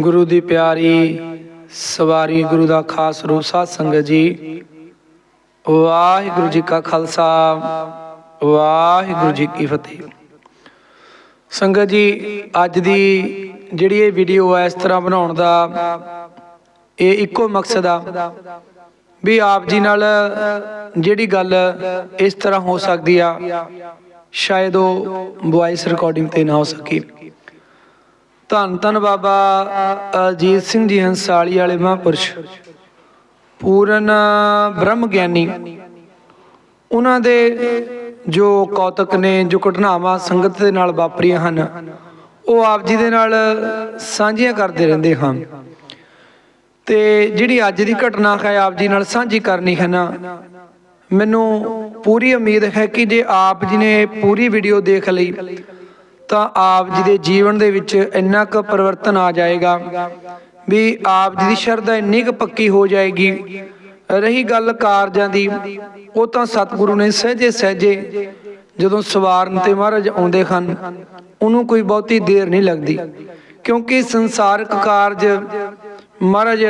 ਗੁਰੂ ਦੀ ਪਿਆਰੀ ਸਵਾਰੀ ਗੁਰੂ ਦਾ ਖਾਸ ਰੂਪ ਸਾਧ ਸੰਗਤ ਜੀ। ਵਾਹਿਗੁਰੂ ਜੀ ਕਾ ਖਾਲਸਾ, ਵਾਹਿਗੁਰੂ ਜੀ ਕੀ ਫਤਿਹ। ਸੰਗਤ ਜੀ, ਅੱਜ ਦੀ ਜਿਹੜੀ ਇਹ ਵੀਡੀਓ ਹੈ ਇਸ ਤਰ੍ਹਾਂ ਬਣਾਉਣ ਦਾ, ਇਹ ਇੱਕੋ ਮਕਸਦ ਆ ਵੀ ਆਪ ਜੀ ਨਾਲ ਜਿਹੜੀ ਗੱਲ ਇਸ ਤਰ੍ਹਾਂ ਹੋ ਸਕਦੀ ਆ, ਸ਼ਾਇਦ ਉਹ ਵੌਇਸ ਰਿਕਾਰਡਿੰਗ ਤੇ ਨਾ ਹੋ ਸਕੀ। ਧੰਨ ਧੰਨ ਬਾਬਾ ਅਜੀਤ ਸਿੰਘ ਜੀ ਹੰਸਾਲੀ ਵਾਲੇ ਮਹਾਂਪੁਰਸ਼, ਪੂਰਨ ਬ੍ਰਹਮ ਗਿਆਨੀ। ਉਹਨਾਂ ਦੇ ਜੋ ਕੌਤਕ ਨੇ, ਜੋ ਘਟਨਾਵਾਂ ਸੰਗਤ ਦੇ ਨਾਲ ਵਾਪਰੀਆਂ ਹਨ, ਉਹ ਆਪ ਜੀ ਦੇ ਨਾਲ ਸਾਂਝੀਆਂ ਕਰਦੇ ਰਹਿੰਦੇ ਹਨ ਤੇ ਜਿਹੜੀ ਅੱਜ ਦੀ ਘਟਨਾ ਹੈ, ਆਪ ਜੀ ਨਾਲ ਸਾਂਝੀ ਕਰਨੀ ਹੈ ਨਾ, ਮੈਨੂੰ ਪੂਰੀ ਉਮੀਦ ਹੈ ਕਿ ਜੇ ਆਪ ਜੀ ਨੇ ਪੂਰੀ ਵੀਡੀਓ ਦੇਖ ਲਈ ਤਾਂ ਆਪ ਜੀ ਦੇ ਜੀਵਨ ਦੇ ਵਿੱਚ ਇੰਨਾ ਕੁ ਪਰਿਵਰਤਨ ਆ ਜਾਏਗਾ ਵੀ ਆਪ ਜੀ ਦੀ ਸ਼ਰਧਾ ਇੰਨੀ ਕੁ ਪੱਕੀ ਹੋ ਜਾਏਗੀ। ਰਹੀ ਗੱਲ ਕਾਰਜਾਂ ਦੀ, ਉਹ ਤਾਂ ਸਤਿਗੁਰੂ ਨੇ ਸਹਜੇ ਸਹਜੇ ਜਦੋਂ ਸਵਾਰਨ ਤੇ ਮਹਾਰਾਜ ਆਉਂਦੇ ਹਨ, ਉਹਨੂੰ ਕੋਈ ਬਹੁਤੀ ਦੇਰ ਨਹੀਂ ਲੱਗਦੀ। ਕਿਉਂਕਿ ਸੰਸਾਰਕ ਕਾਰਜ ਮਹਾਰਾਜ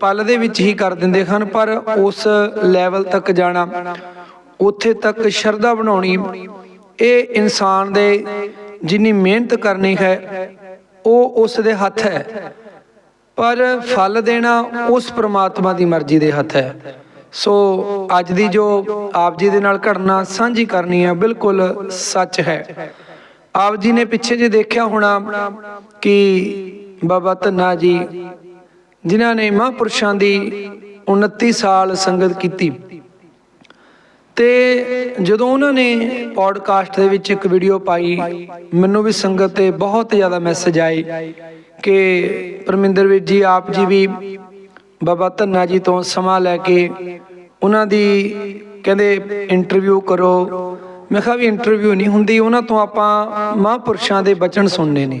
ਪਲ ਦੇ ਵਿੱਚ ਹੀ ਕਰ ਦਿੰਦੇ ਹਨ, ਪਰ ਉਸ ਲੈਵਲ ਤੱਕ ਜਾਣਾ, ਉੱਥੇ ਤੱਕ ਸ਼ਰਧਾ ਬਣਾਉਣੀ, ਇਹ ਇਨਸਾਨ ਦੇ ਜਿੰਨੀ ਮਿਹਨਤ ਕਰਨੀ ਹੈ, ਉਹ ਉਸ ਦੇ ਹੱਥ ਹੈ। ਪਰ ਫਲ ਦੇਣਾ ਉਸ ਪ੍ਰਮਾਤਮਾ ਦੀ ਮਰਜ਼ੀ ਦੇ ਹੱਥ ਹੈ। ਸੋ ਅੱਜ ਦੀ ਜੋ ਆਪ ਜੀ ਦੇ ਨਾਲ ਘਟਨਾ ਸਾਂਝੀ ਕਰਨੀ ਹੈ ਬਿਲਕੁਲ ਸੱਚ ਹੈ। ਆਪ ਜੀ ਨੇ ਪਿੱਛੇ ਜੇ ਦੇਖਿਆ ਹੋਣਾ ਕਿ ਬਾਬਾ ਧੰਨਾ ਜੀ, ਜਿਨ੍ਹਾਂ ਨੇ ਮਹਾਂਪੁਰਸ਼ਾਂ ਦੀ 29 ਸਾਲ ਸੰਗਤ ਕੀਤੀ ਤੇ ਜਦੋਂ ਉਹਨਾਂ ਨੇ ਪੋਡਕਾਸਟ ਦੇ ਵਿੱਚ ਇੱਕ ਵੀਡੀਓ ਪਾਈ, ਮੈਨੂੰ ਵੀ ਸੰਗਤ ਤੇ ਬਹੁਤ ਜ਼ਿਆਦਾ ਮੈਸੇਜ ਆਏ ਕਿ ਪਰਮਿੰਦਰ ਵੀਰ ਜੀ, ਆਪ ਜੀ ਵੀ ਬਾਬਾ ਧੰਨਾ ਜੀ ਤੋਂ ਸਮਾਂ ਲੈ ਕੇ ਉਹਨਾਂ ਦੀ ਕਹਿੰਦੇ ਇੰਟਰਵਿਊ ਕਰੋ। ਮੈਂ ਕਿਹਾ ਵੀ ਇੰਟਰਵਿਊ ਨਹੀਂ ਹੁੰਦੀ, ਉਹਨਾਂ ਤੋਂ ਆਪਾਂ ਮਹਾਂਪੁਰਸ਼ਾਂ ਦੇ ਬਚਨ ਸੁਣਨੇ ਨੇ।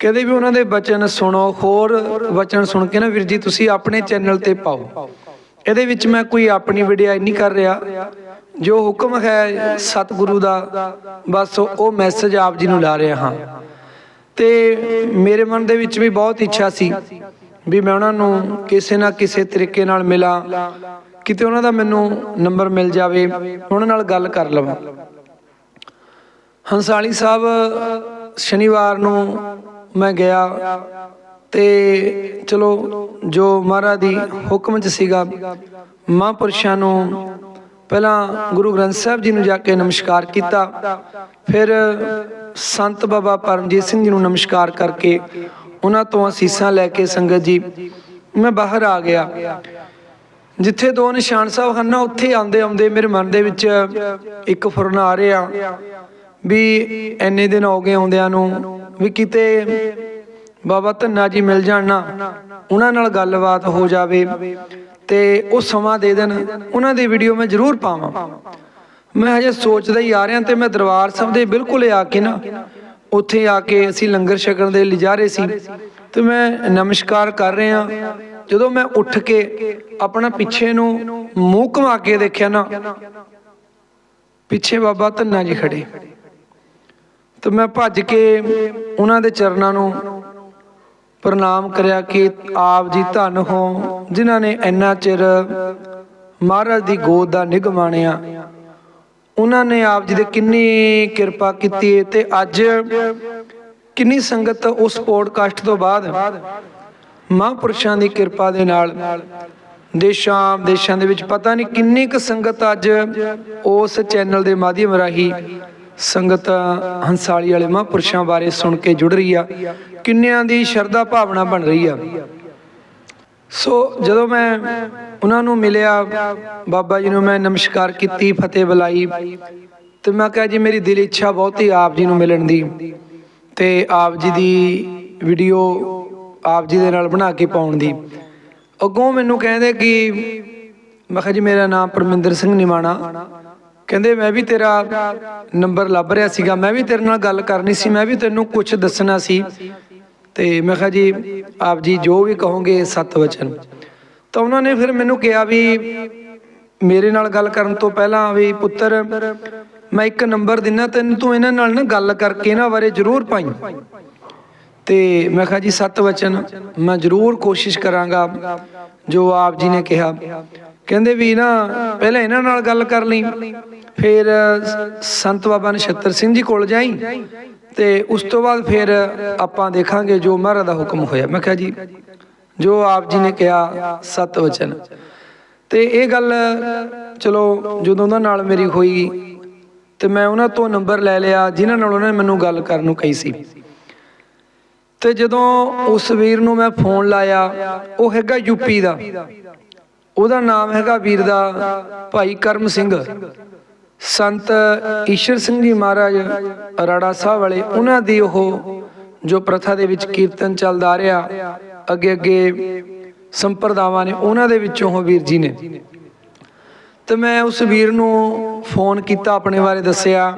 ਕਹਿੰਦੇ ਵੀ ਉਹਨਾਂ ਦੇ ਬਚਨ ਸੁਣੋ, ਹੋਰ ਬਚਨ ਸੁਣ ਕੇ ਨਾ ਵੀਰ ਜੀ, ਤੁਸੀਂ ਆਪਣੇ ਚੈਨਲ ਤੇ ਪਾਓ। ਇਹਦੇ ਵਿੱਚ ਮੈਂ ਕੋਈ ਆਪਣੀ ਵੀਡੀਓ ਨਹੀਂ ਕਰ ਰਿਹਾ ਜੋ ਹੁਕਮ ਹੈ ਸਤਿਗੁਰੂ ਦਾ, ਬਸ ਉਹ ਮੈਸੇਜ ਆਪ ਜੀ ਨੂੰ ਲਾ ਰਿਹਾ ਹਾਂ। ਤੇ ਮੇਰੇ ਮਨ ਦੇ ਵਿੱਚ ਵੀ ਬਹੁਤ ਇੱਛਾ ਸੀ ਵੀ ਮੈਂ ਉਹਨਾਂ ਨੂੰ ਕਿਸੇ ਨਾ ਕਿਸੇ ਤਰੀਕੇ ਨਾਲ ਮਿਲਾਂ, ਕਿਤੇ ਉਹਨਾਂ ਦਾ ਮੈਨੂੰ ਨੰਬਰ ਮਿਲ ਜਾਵੇ, ਉਹਨਾਂ ਨਾਲ ਗੱਲ ਕਰ ਲਵਾਂ। ਹੰਸਾਲੀ ਸਾਹਿਬ, ਸ਼ਨੀਵਾਰ ਨੂੰ ਮੈਂ ਗਿਆ। ਤੇ ਚਲੋ, ਜੋ ਮਹਾਰਾਜ ਦੀ ਹੁਕਮ ਚ ਸੀਗਾ, ਮਹਾਂਪੁਰਸ਼ਾਂ ਨੂੰ ਪਹਿਲਾਂ ਗੁਰੂ ਗ੍ਰੰਥ ਸਾਹਿਬ ਜੀ ਨੂੰ ਜਾ ਕੇ ਨਮਸਕਾਰ ਕੀਤਾ। ਫਿਰ ਸੰਤ ਬਾਬਾ ਪਰਮਜੀਤ ਸਿੰਘ ਜੀ ਨੂੰ ਨਮਸਕਾਰ ਕਰਕੇ ਉਹਨਾਂ ਤੋਂ ਅਸੀਸਾਂ ਲੈ ਕੇ ਸੰਗਤ ਜੀ, ਮੈਂ ਬਾਹਰ ਆ ਗਿਆ। ਜਿੱਥੇ ਦੋ ਨਿਸ਼ਾਨ ਸਾਹਿਬ ਹਨ ਨਾ, ਉੱਥੇ ਆਉਂਦੇ ਆਉਂਦੇ ਮੇਰੇ ਮਨ ਦੇ ਵਿੱਚ ਇੱਕ ਫੁਰਨ ਆ ਰਿਹਾ ਵੀ ਐਨੇ ਦਿਨ ਹੋ ਗਏ ਆਉਂਦਿਆਂ ਨੂੰ ਵੀ ਕਿਤੇ ਬਾਬਾ ਧੰਨਾ ਜੀ ਮਿਲ ਜਾਣ ਨਾ, ਉਹਨਾਂ ਨਾਲ ਗੱਲਬਾਤ ਹੋ ਜਾਵੇ ਤੇ ਉਹ ਸਮਾਂ ਦੇ ਦੇਣ, ਉਹਨਾਂ ਦੀ ਵੀਡੀਓ ਮੈਂ ਜ਼ਰੂਰ ਪਾਵਾਂ। ਮੈਂ ਹਜੇ ਸੋਚਦਾ ਹੀ ਆ ਰਿਹਾ ਤੇ ਮੈਂ ਦਰਬਾਰ ਸਾਹਿਬ ਦੇ ਬਿਲਕੁਲ ਆ ਕੇ ਨਾ, ਉੱਥੇ ਆ ਕੇ ਅਸੀਂ ਲੰਗਰ ਛਕਣ ਦੇ ਲਈ ਸੀ ਤੇ ਮੈਂ ਨਮਸਕਾਰ ਕਰ ਰਿਹਾ। ਜਦੋਂ ਮੈਂ ਉੱਠ ਕੇ ਆਪਣਾ ਪਿੱਛੇ ਨੂੰ ਮੂੰਹ ਘੁਮਾ ਕੇ ਦੇਖਿਆ ਨਾ, ਪਿੱਛੇ ਬਾਬਾ ਧੰਨਾ ਜੀ ਖੜੇ। ਤੇ ਮੈਂ ਭੱਜ ਕੇ ਉਹਨਾਂ ਦੇ ਚਰਨਾਂ ਨੂੰ ਪ੍ਰਣਾਮ ਕਰਿਆ ਕਿ ਆਪ ਜੀ ਧਨ ਹੋ, ਜਿਨ੍ਹਾਂ ਨੇ ਇੰਨਾ ਚਿਰ ਮਹਾਰਾਜ ਦੀ ਗੋਦ ਦਾ ਨਿਗਮਾਣਿਆ ਉਹਨਾਂ ਨੇ ਆਪ ਜੀ ਦੇ ਕਿੰਨੀ ਕਿਰਪਾ ਕੀਤੀ ਤੇ ਅੱਜ ਕਿੰਨੀ ਸੰਗਤ ਉਸ ਪੋਡਕਾਸਟ ਤੋਂ ਬਾਅਦ ਮਹਾਂਪੁਰਸ਼ਾਂ ਦੀ ਕਿਰਪਾ ਦੇ ਨਾਲ ਦੇਸ਼ਾਂ ਦੇਸ਼ਾਂ ਦੇ ਵਿੱਚ ਪਤਾ ਨਹੀਂ ਕਿੰਨੀ ਕੁ ਸੰਗਤ ਅੱਜ ਉਸ ਚੈਨਲ ਦੇ ਮਾਧਿਅਮ ਰਾਹੀਂ ਸੰਗਤ ਹੰਸਾਲੀ ਵਾਲੇ ਮਹਾਂਪੁਰਸ਼ਾਂ ਬਾਰੇ ਸੁਣ ਕੇ ਜੁੜ ਰਹੀ ਆ। ਕਿੰਨਿਆਂ ਦੀ ਸ਼ਰਧਾ ਭਾਵਨਾ ਬਣ ਰਹੀ ਆ। ਸੋ ਜਦੋਂ ਮੈਂ ਉਹਨਾਂ ਨੂੰ ਮਿਲਿਆ, ਬਾਬਾ ਜੀ ਨੂੰ ਮੈਂ ਨਮਸਕਾਰ ਕੀਤੀ, ਫਤਿਹ ਬੁਲਾਈ, ਤੇ ਮੈਂ ਕਿਹਾ ਜੀ ਮੇਰੀ ਦਿਲ ਇੱਛਾ ਬਹੁਤੀ ਆਪ ਜੀ ਨੂੰ ਮਿਲਣ ਦੀ। ਤੇ ਆਪ ਜੀ ਦੀ ਵੀਡੀਓ ਆਪ ਜੀ ਦੇ ਨਾਲ ਬਣਾ ਕੇ ਪਾਉਣ ਦੀ। ਅੱਗੋਂ ਮੈਨੂੰ ਕਹਿੰਦੇ ਕਿ, ਮੈਂ ਕਿਹਾ ਜੀ ਮੇਰਾ ਨਾਮ ਪਰਮਿੰਦਰ ਸਿੰਘ ਨਿਮਾਣਾ। ਕਹਿੰਦੇ, ਮੈਂ ਵੀ ਤੇਰਾ ਨੰਬਰ ਲੱਭ ਰਿਹਾ ਸੀਗਾ। ਮੈਂ ਵੀ ਤੇਰੇ ਨਾਲ ਗੱਲ ਕਰਨੀ ਸੀ। ਮੈਂ ਵੀ ਤੈਨੂੰ ਕੁਝ ਦੱਸਣਾ ਸੀ। ਤੇ ਮੈਂ ਕਿਹਾ ਜੀ, ਆਪ ਜੀ ਜੋ ਵੀ ਕਹੋਗੇ ਸਤ ਵਚਨ। ਤਾਂ ਉਹਨਾਂ ਨੇ ਫਿਰ ਮੈਨੂੰ ਕਿਹਾ ਵੀ, ਮੇਰੇ ਨਾਲ ਗੱਲ ਕਰਨ ਤੋਂ ਪਹਿਲਾਂ ਵੀ ਪੁੱਤਰ, ਮੈਂ ਇੱਕ ਨੰਬਰ ਦਿੰਨਾ, ਤੈਨੂੰ ਤੂੰ ਇਹਨਾਂ ਨਾਲ ਨਾ ਗੱਲ ਕਰਕੇ ਇਹਨਾਂ ਬਾਰੇ ਜ਼ਰੂਰ ਪਾਈ। ਤੇ ਮੈਂ ਕਿਹਾ ਜੀ, ਸਤ ਵਚਨ ਮੈਂ ਜ਼ਰੂਰ ਕੋਸ਼ਿਸ਼ ਕਰਾਂਗਾ। ਜੋ ਆਪ ਜੀ ਨੇ ਕਿਹਾ। ਕਹਿੰਦੇ ਵੀ ਨਾ, ਪਹਿਲਾਂ ਇਹਨਾਂ ਨਾਲ ਗੱਲ ਕਰ ਲਈ। ਫਿਰ ਸੰਤ ਬਾਬਾ ਨਛੱਤਰ ਸਿੰਘ ਜੀ ਕੋਲ ਜਾਈ ਤੇ ਉਸ ਤੋਂ ਬਾਅਦ ਫਿਰ ਆਪਾਂ ਦੇਖਾਂਗੇ ਜੋ ਮਹਾਰਾਜ ਦਾ ਹੁਕਮ ਹੋਇਆ। ਮੈਂ ਕਿਹਾ ਜੀ, ਜੋ ਆਪ ਜੀ ਨੇ ਕਿਹਾ, ਸਤ ਵਚਨ। ਤੇ ਇਹ ਗੱਲ, ਚਲੋ, ਜਦੋਂ ਉਹਨਾਂ ਨਾਲ ਮੇਰੀ ਹੋਈ ਤੇ ਮੈਂ ਉਹਨਾਂ ਤੋਂ ਨੰਬਰ ਲੈ ਲਿਆ, ਜਿਨ੍ਹਾਂ ਨਾਲ ਉਹਨਾਂ ਨੇ ਮੈਨੂੰ ਗੱਲ ਕਰਨ ਨੂੰ ਕਹੀ ਸੀ। ਤੇ ਜਦੋਂ ਉਸ ਵੀਰ ਨੂੰ ਮੈਂ ਫੋਨ ਲਾਇਆ, ਉਹ ਹੈਗਾ ਯੂਪੀ ਦਾ। ਉਹਦਾ ਨਾਮ ਹੈਗਾ ਵੀਰ ਦਾ ਭਾਈ ਕਰਮ ਸਿੰਘ। ਸੰਤ ਈਸ਼ਰ ਸਿੰਘ ਜੀ ਮਹਾਰਾਜ ਰਾੜਾ ਸਾਹਿਬ ਵਾਲੇ, ਉਹਨਾਂ ਦੀ ਉਹ ਜੋ ਪ੍ਰਥਾ ਦੇ ਵਿੱਚ ਕੀਰਤਨ ਚੱਲਦਾ ਆ ਰਿਹਾ ਅੱਗੇ ਅੱਗੇ ਸੰਪਰਦਾਵਾਂ ਨੇ ਉਹਨਾਂ ਦੇ ਵਿੱਚੋਂ ਉਹ ਵੀਰ ਜੀ ਨੇ। ਤੇ ਮੈਂ ਉਸ ਵੀਰ ਨੂੰ ਫੋਨ ਕੀਤਾ, ਆਪਣੇ ਬਾਰੇ ਦੱਸਿਆ।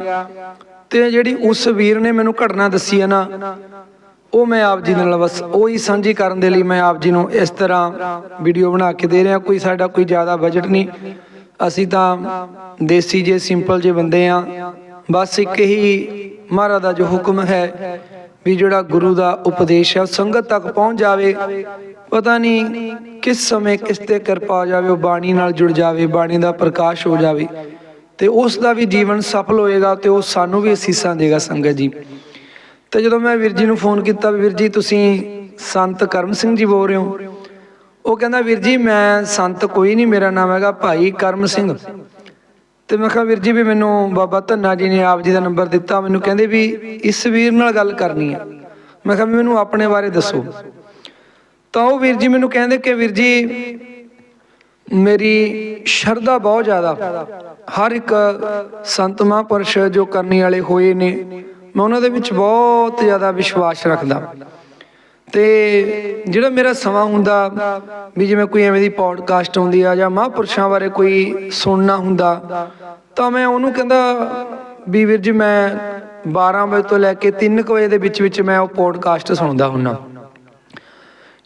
ਤੇ ਜਿਹੜੀ ਉਸ ਵੀਰ ਨੇ ਮੈਨੂੰ ਘਟਨਾ ਦੱਸੀ ਹੈ ਨਾ ਉਹ ਮੈਂ ਆਪ ਜੀ ਨਾਲ ਬਸ ਉਹੀ ਸਾਂਝੀ ਕਰਨ ਦੇ ਲਈ ਮੈਂ ਆਪ ਜੀ ਨੂੰ ਇਸ ਤਰ੍ਹਾਂ ਵੀਡੀਓ ਬਣਾ ਕੇ ਦੇ ਰਿਹਾ। ਕੋਈ ਸਾਡਾ ਕੋਈ ਜ਼ਿਆਦਾ ਬਜਟ ਨਹੀਂ। ਅਸੀਂ ਤਾਂ ਦੇਸੀ ਜੇ ਸਿੰਪਲ ਜੇ ਬੰਦੇ ਆ ਬਸ ਇੱਕ ਹੀ ਮਹਾਰਾਜ ਦਾ ਜੋ ਹੁਕਮ ਹੈ ਵੀ ਜਿਹੜਾ ਗੁਰੂ ਦਾ ਉਪਦੇਸ਼ ਹੈ, ਉਹ ਸੰਗਤ ਤੱਕ ਪਹੁੰਚ ਜਾਵੇ। ਪਤਾ ਨਹੀਂ ਕਿਸ ਸਮੇਂ ਕਿਸ ਤੇ ਕਿਰਪਾ ਹੋ ਜਾਵੇ, ਉਹ ਬਾਣੀ ਨਾਲ ਜੁੜ ਜਾਵੇ, ਬਾਣੀ ਦਾ ਪ੍ਰਕਾਸ਼ ਹੋ ਜਾਵੇ। ਤੇ ਉਸ ਦਾ ਵੀ ਜੀਵਨ ਸਫਲ ਹੋਏਗਾ ਤੇ ਉਹ ਸਾਨੂੰ ਵੀ ਅਸੀਸਾਂ ਦੇਗਾ ਸੰਗਤ ਜੀ। ਤੇ ਜਦੋਂ ਮੈਂ ਵੀਰ ਜੀ ਨੂੰ ਫੋਨ ਕੀਤਾ ਵੀ ਵੀਰ ਜੀ ਤੁਸੀਂ ਸੰਤ ਕਰਮ ਸਿੰਘ ਜੀ ਬੋਲ ਰਹੇ ਹੋ, ਉਹ ਕਹਿੰਦਾ ਵੀਰ ਜੀ ਮੈਂ ਸੰਤ ਕੋਈ ਨਹੀਂ, ਮੇਰਾ ਨਾਮ ਹੈਗਾ ਭਾਈ ਕਰਮ ਸਿੰਘ। ਤੇ ਮੈਂ ਕਿਹਾ ਵੀਰ ਜੀ ਵੀ ਮੈਨੂੰ ਬਾਬਾ ਧੰਨਾ ਜੀ ਨੇ ਆਪ ਜੀ ਦਾ ਨੰਬਰ ਦਿੱਤਾ, ਮੈਨੂੰ ਕਹਿੰਦੇ ਵੀ ਇਸ ਵੀਰ ਨਾਲ ਗੱਲ ਕਰਨੀ ਹੈ ਮੈਂ ਕਿਹਾ ਵੀ ਮੈਨੂੰ ਆਪਣੇ ਬਾਰੇ ਦੱਸੋ। ਤਾਂ ਉਹ ਵੀਰ ਜੀ ਮੈਨੂੰ ਕਹਿੰਦੇ ਕਿ ਵੀਰ ਜੀ ਮੇਰੀ ਸ਼ਰਧਾ ਬਹੁਤ ਜ਼ਿਆਦਾ। ਹਰ ਇੱਕ ਸੰਤ ਮਹਾਂਪੁਰਸ਼ ਜੋ ਕਰਨੀ ਵਾਲੇ ਹੋਏ ਨੇ ਮੈਂ ਉਹਨਾਂ ਦੇ ਵਿੱਚ ਬਹੁਤ ਜ਼ਿਆਦਾ ਵਿਸ਼ਵਾਸ ਰੱਖਦਾ। ਤੇ ਜਿਹੜਾ ਮੇਰਾ ਸਮਾਂ ਹੁੰਦਾ ਵੀ ਜਿਵੇਂ ਕੋਈ ਐਵੇਂ ਦੀ ਪੌਡਕਾਸਟ ਆਉਂਦੀ ਆ ਜਾਂ ਮਹਾਂਪੁਰਸ਼ਾਂ ਬਾਰੇ ਕੋਈ ਸੁਣਨਾ ਹੁੰਦਾ, ਤਾਂ ਮੈਂ ਉਹਨੂੰ ਕਹਿੰਦਾ ਵੀ ਵੀਰ ਜੀ ਮੈਂ 12 ਵਜੇ ਤੋਂ ਲੈ ਕੇ 3 ਵਜੇ ਦੇ ਵਿੱਚ ਵਿੱਚ ਮੈਂ ਉਹ ਪੌਡਕਾਸਟ ਸੁਣਦਾ ਹੁੰਨਾ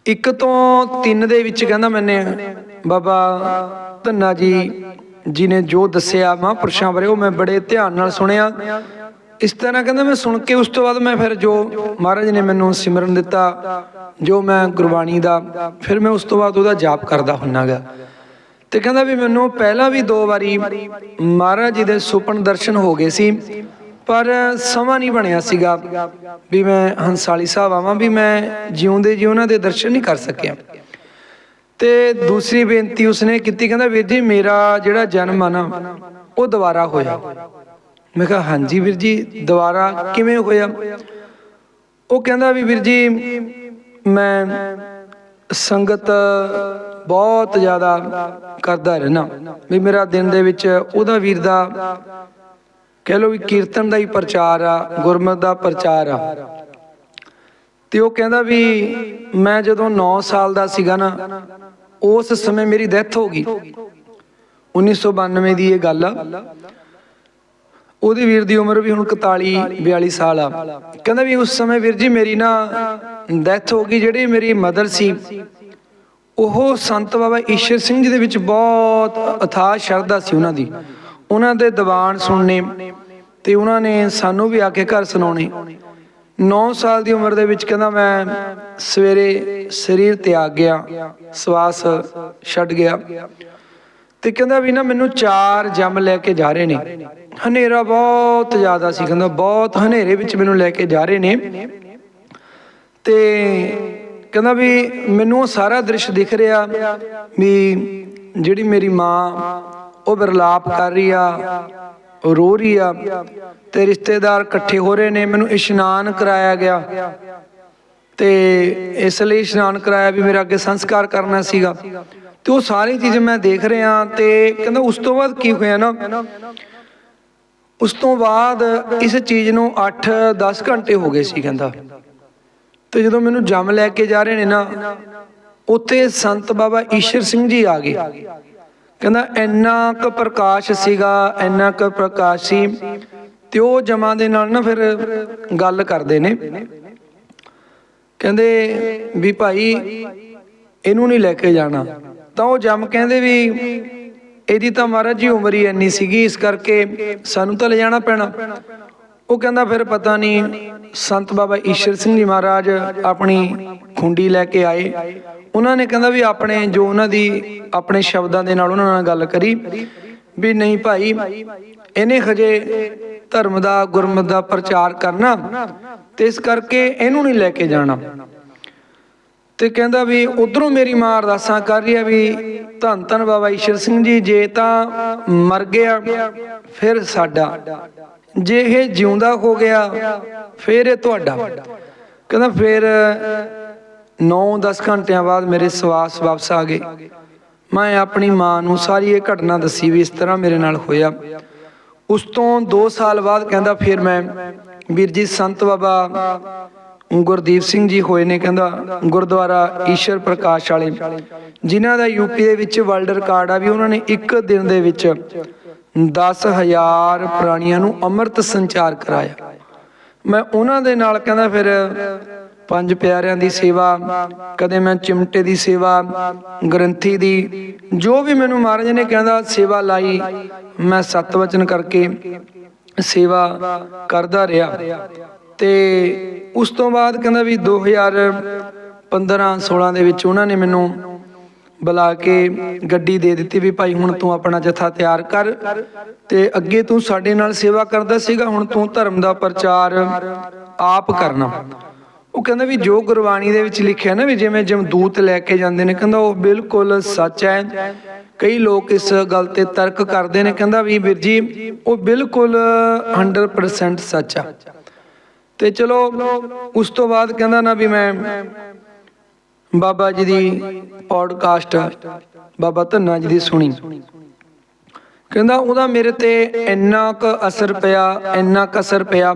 ਇੱਕ ਤੋਂ 3 ਦੇ ਵਿੱਚ ਕਹਿੰਦਾ ਮੈਨੇ, ਬਾਬਾ ਧੰਨਾ ਜੀ ਜੀ ਨੇ ਜੋ ਦੱਸਿਆ ਮਹਾਂਪੁਰਸ਼ਾਂ ਬਾਰੇ ਉਹ ਮੈਂ ਬੜੇ ਧਿਆਨ ਨਾਲ ਸੁਣਿਆ। ਇਸ ਤਰ੍ਹਾਂ ਕਹਿੰਦਾ ਮੈਂ ਸੁਣ ਕੇ ਉਸ ਤੋਂ ਬਾਅਦ ਮੈਂ ਫਿਰ ਜੋ ਮਹਾਰਾਜ ਨੇ ਮੈਨੂੰ ਸਿਮਰਨ ਦਿੱਤਾ, ਜੋ ਮੈਂ ਗੁਰਬਾਣੀ ਦਾ, ਫਿਰ ਮੈਂ ਉਸ ਤੋਂ ਬਾਅਦ ਉਹਦਾ ਜਾਪ ਕਰਦਾ ਹੁੰਨਾਗਾ। ਤੇ ਕਹਿੰਦਾ ਵੀ ਮੈਨੂੰ ਪਹਿਲਾਂ ਵੀ ਦੋ ਵਾਰੀ ਮਹਾਰਾਜ ਜੀ ਦੇ ਸੁਪਨ ਦਰਸ਼ਨ ਹੋ ਗਏ ਸੀ, ਪਰ ਸਮਾਂ ਨਹੀਂ ਬਣਿਆ ਸੀਗਾ ਵੀ ਮੈਂ ਹੰਸਾਲੀ ਸਾਹਿਬ ਆਵਾਂ, ਵੀ ਮੈਂ ਜਿਉਂਦੇ ਜੀ ਉਹਨਾਂ ਦੇ ਦਰਸ਼ਨ ਨਹੀਂ ਕਰ ਸਕਿਆ। ਤੇ ਦੂਸਰੀ ਬੇਨਤੀ ਉਸਨੇ ਕੀਤੀ, ਕਹਿੰਦਾ ਵੀਰ ਜੀ ਮੇਰਾ ਜਿਹੜਾ ਜਨਮ ਆ ਨਾ, ਉਹ ਦੁਬਾਰਾ ਹੋਇਆ। ਮੈਂ ਕਿਹਾ, ਹਾਂਜੀ ਵੀਰ ਜੀ, ਦੁਬਾਰਾ ਕਿਵੇਂ ਹੋਇਆ? ਉਹ ਕਹਿੰਦਾ ਵੀ ਵੀਰ ਜੀ, ਮੈਂ ਸੰਗਤ ਬਹੁਤ ਜ਼ਿਆਦਾ ਕਰਦਾ ਰਹਿਣਾ ਵੀ ਮੇਰਾ ਦਿਨ ਦੇ ਵਿੱਚ ਉਹਦਾ ਵੀਰ ਦਾ ਕਹਿ ਲੋ ਵੀ ਕੀਰਤਨ ਦਾ ਹੀ ਪ੍ਰਚਾਰ ਆ, ਗੁਰਮਤ ਦਾ ਪ੍ਰਚਾਰ ਆ। ਤੇ ਉਹ ਕਹਿੰਦਾ ਵੀ ਮੈਂ ਜਦੋਂ 9 ਸਾਲ ਦਾ ਸੀਗਾ ਨਾ, ਉਸ ਸਮੇਂ ਮੇਰੀ ਡੈਥ ਹੋ ਗਈ। 1992 ਦੀ ਇਹ ਗੱਲ ਆ। ਉਹਦੀ ਵੀਰ ਦੀ ਉਮਰ ਵੀ ਹੁਣ 41 42 ਸਾਲ ਆ। ਕਹਿੰਦਾ ਵੀ ਉਸ ਸਮੇਂ ਵੀਰ ਜੀ ਮੇਰੀ ਨਾ ਡੈਥ ਹੋ ਗਈ, ਜਿਹੜੀ ਮੇਰੀ ਮਦਰ ਸੀ, ਉਹ ਸੰਤ ਬਾਬਾ ਈਸ਼ਰ ਸਿੰਘ ਜੀ ਦੇ ਵਿੱਚ ਬਹੁਤ ਅਥਾਹ ਸ਼ਰਧਾ ਸੀ ਉਹਨਾਂ ਦੀ। ਉਹਨਾਂ ਦੇ ਦੀਵਾਨ ਸੁਣਨੇ ਤੇ ਉਹਨਾਂ ਨੇ ਸਾਨੂੰ ਵੀ ਆ ਕੇ ਘਰ ਸੁਣਾਉਣੇ। 9 ਸਾਲ ਦੀ ਉਮਰ ਦੇ ਵਿੱਚ ਕਹਿੰਦਾ ਮੈਂ ਸਵੇਰੇ ਸਰੀਰ ਤਿਆਗ ਗਿਆ, ਸਵਾਸ ਛੱਡ ਗਿਆ। ਤੇ ਕਹਿੰਦਾ ਵੀ ਨਾ ਮੈਨੂੰ ਚਾਰ ਜੰਮ ਲੈ ਕੇ ਜਾ ਰਹੇ ਨੇ। ਹਨੇਰਾ ਬਹੁਤ ਜ਼ਿਆਦਾ ਸੀ, ਕਹਿੰਦਾ ਬਹੁਤ ਹਨੇਰੇ ਵਿੱਚ ਮੈਨੂੰ ਲੈ ਕੇ ਜਾ ਰਹੇ ਨੇ। ਤੇ ਕਹਿੰਦਾ ਵੀ ਮੈਨੂੰ ਉਹ ਸਾਰਾ ਦ੍ਰਿਸ਼ ਦਿਖ ਰਿਹਾ ਵੀ ਜਿਹੜੀ ਮੇਰੀ ਮਾਂ, ਉਹ ਵਿਰਲਾਪ ਕਰ ਰਹੀ ਆ ਰੋ ਰਹੀ ਆ ਤੇ ਰਿਸ਼ਤੇਦਾਰ ਇਕੱਠੇ ਹੋ ਰਹੇ ਨੇ, ਮੈਨੂੰ ਇਸ਼ਨਾਨ ਕਰਾਇਆ ਗਿਆ। ਤੇ ਇਸ ਲਈ ਇਸ਼ਨਾਨ ਕਰਾਇਆ ਵੀ ਮੇਰਾ ਅੱਗੇ ਸੰਸਕਾਰ ਕਰਨਾ ਸੀਗਾ। ਤੇ ਉਹ ਸਾਰੀ ਚੀਜ਼ ਮੈਂ ਦੇਖ ਰਿਹਾ ਤੇ ਕਹਿੰਦਾ ਉਸ ਤੋਂ ਬਾਅਦ ਕੀ ਹੋਇਆ ਨਾ? ਉਸ ਤੋਂ ਬਾਅਦ ਇਸ ਚੀਜ਼ ਨੂੰ 8-10 ਘੰਟੇ ਹੋ ਗਏ ਸੀ ਕਹਿੰਦਾ। ਤੇ ਜਦੋਂ ਮੈਨੂੰ ਜੰਮ ਲੈ ਕੇ ਜਾ ਰਹੇ ਨੇ ਨਾ, ਉੱਥੇ ਸੰਤ ਬਾਬਾ ਈਸ਼ਰ ਸਿੰਘ ਜੀ ਆ ਗਏ। ਕਹਿੰਦਾ ਇੰਨਾ ਕੁ ਪ੍ਰਕਾਸ਼ ਸੀਗਾ, ਇੰਨਾ ਕੁ ਪ੍ਰਕਾਸ਼ ਸੀ ਤੇ ਉਹ ਜਮਾਂ ਦੇ ਨਾਲ ਨਾ ਫਿਰ ਗੱਲ ਕਰਦੇ ਨੇ। ਕਹਿੰਦੇ ਵੀ ਭਾਈ, ਇਹਨੂੰ ਨਹੀਂ ਲੈ ਕੇ ਜਾਣਾ। ਤਾਂ ਉਹ ਜੰਮ ਕਹਿੰਦੇ ਵੀ ਇਹਦੀ ਤਾਂ ਮਹਾਰਾਜ ਜੀ ਉਮਰ ਹੀ ਇੰਨੀ ਸੀਗੀ, ਇਸ ਕਰਕੇ ਸਾਨੂੰ ਤਾਂ ਲਿਜਾਣਾ ਪੈਣਾ। ਉਹ ਕਹਿੰਦਾ ਫਿਰ ਪਤਾ ਨਹੀਂ, ਸੰਤ ਬਾਬਾ ਈਸ਼ਰ ਸਿੰਘ ਜੀ ਮਹਾਰਾਜ ਆਪਣੀ ਖੁੰਡੀ ਲੈ ਕੇ ਆਏ। ਉਹਨਾਂ ਨੇ ਕਹਿੰਦਾ ਵੀ ਆਪਣੇ, ਜੋ ਉਹਨਾਂ ਦੀ ਆਪਣੇ ਸ਼ਬਦਾਂ ਦੇ ਨਾਲ ਉਹਨਾਂ ਨਾਲ ਗੱਲ ਕਰੀ, ਵੀ ਨਹੀਂ ਭਾਈ, ਇਹਨੇ ਹਜੇ ਧਰਮ ਦਾ, ਗੁਰਮਤ ਦਾ ਪ੍ਰਚਾਰ ਕਰਨਾ ਤੇ ਇਸ ਕਰਕੇ ਇਹਨੂੰ ਨਹੀਂ ਲੈ ਕੇ ਜਾਣਾ। ਤੇ ਕਹਿੰਦਾ ਵੀ ਉਧਰੋਂ ਮੇਰੀ ਮਾਂ ਅਰਦਾਸਾਂ ਕਰ ਰਹੀ ਆ ਵੀ ਧੰਨ ਧੰਨ ਬਾਬਾ ਈਸ਼ਰ ਸਿੰਘ ਜੀ, ਜੇ ਤਾਂ ਮਰ ਗਿਆ, ਫਿਰ ਸਾਡਾ। ਜੇ ਇਹ ਜਿਉਂਦਾ ਹੋ ਗਿਆ, ਫਿਰ ਇਹ ਤੁਹਾਡਾ। ਕਹਿੰਦਾ ਫਿਰ 9-10 ਘੰਟਿਆਂ ਬਾਅਦ ਮੇਰੇ ਸਵਾਸ ਵਾਪਸ ਆ ਗਏ। ਮੈਂ ਆਪਣੀ ਮਾਂ ਨੂੰ ਸਾਰੀ ਇਹ ਘਟਨਾ ਦੱਸੀ ਵੀ ਇਸ ਤਰ੍ਹਾਂ ਮੇਰੇ ਨਾਲ ਹੋਇਆ। ਉਸ ਤੋਂ 2 ਸਾਲ ਬਾਅਦ ਕਹਿੰਦਾ ਫਿਰ ਮੈਂ ਵੀਰ ਜੀ, ਸੰਤ ਬਾਬਾ ਗੁਰਦੀਪ ਸਿੰਘ ਜੀ ਹੋਏ ਨੇ ਕਹਿੰਦਾ, ਗੁਰਦੁਆਰਾ ਈਸ਼ਰ ਪ੍ਰਕਾਸ਼ ਵਾਲੇ। ਜਿਨ੍ਹਾਂ ਦਾ ਯੂਪੀ ਦੇ ਵਿੱਚ ਵਰਲਡ ਰਿਕਾਰਡ ਆ ਵੀ ਉਹਨਾਂ ਨੇ ਇੱਕ ਦਿਨ ਦੇ ਵਿੱਚ 10000 ਪ੍ਰਾਣੀਆਂ ਨੂੰ ਅੰਮ੍ਰਿਤ ਸੰਚਾਰ ਕਰਾਇਆ। ਮੈਂ ਉਹਨਾਂ ਦੇ ਨਾਲ ਕਹਿੰਦਾ ਫਿਰ, ਪੰਜ ਪਿਆਰਿਆਂ ਦੀ ਸੇਵਾ, ਕਦੇ ਮੈਂ ਚਿਮਟੇ ਦੀ ਸੇਵਾ, ਗ੍ਰੰਥੀ ਦੀ, ਜੋ ਵੀ ਮੈਨੂੰ ਮਹਾਰਾਜ ਨੇ ਕਹਿੰਦਾ ਸੇਵਾ ਲਾਈ, ਮੈਂ ਸਤ ਵਚਨ ਕਰਕੇ ਸੇਵਾ ਕਰਦਾ ਰਿਹਾ। ਤੇ ਉਸ ਤੋਂ ਬਾਅਦ ਕਹਿੰਦਾ ਵੀ 2015 16 ਦੇ ਵਿੱਚ ਉਹਨਾਂ ਨੇ ਮੈਨੂੰ ਬੁਲਾ ਕੇ ਗੱਡੀ ਦੇ ਦਿੱਤੀ ਵੀ ਭਾਈ ਹੁਣ ਤੂੰ ਆਪਣਾ ਜਥਾ ਤਿਆਰ ਕਰ ਤੇ ਅੱਗੇ ਤੂੰ ਸਾਡੇ ਨਾਲ ਸੇਵਾ ਕਰਦਾ ਸੀਗਾ, ਹੁਣ ਤੂੰ ਧਰਮ ਦਾ ਪ੍ਰਚਾਰ ਆਪ ਕਰਨਾ। ਉਹ ਕਹਿੰਦਾ ਵੀ ਜੋ ਗੁਰਬਾਣੀ ਦੇ ਵਿੱਚ ਲਿਖਿਆ ਨਾ ਵੀ ਜਿਵੇਂ ਜਮਦੂਤ ਲੈ ਕੇ ਜਾਂਦੇ ਨੇ, ਕਹਿੰਦਾ ਉਹ ਬਿਲਕੁਲ ਸੱਚ ਹੈ। ਕਈ ਲੋਕ ਇਸ ਗੱਲ ਤੇ ਤਰਕ ਕਰਦੇ ਨੇ, ਕਹਿੰਦਾ ਵੀ ਵੀਰ ਜੀ, ਉਹ ਬਿਲਕੁਲ 100% ਸੱਚ ਆ। ਤੇ ਚਲੋ ਉਸ ਤੋਂ ਬਾਅਦ ਕਹਿੰਦਾ ਨਾ ਵੀ ਮੈਂ ਬਾਬਾ ਜੀ ਦੀ ਪੌਡਕਾਸਟ ਬਾਬਾ ਧੰਨਾ ਜੀ ਦੀ ਸੁਣੀ। ਕਹਿੰਦਾ ਉਹਦਾ ਮੇਰੇ ਤੇ ਇੰਨਾ ਕੁ ਅਸਰ ਪਿਆ, ਇੰਨਾ ਕੁ ਅਸਰ ਪਿਆ,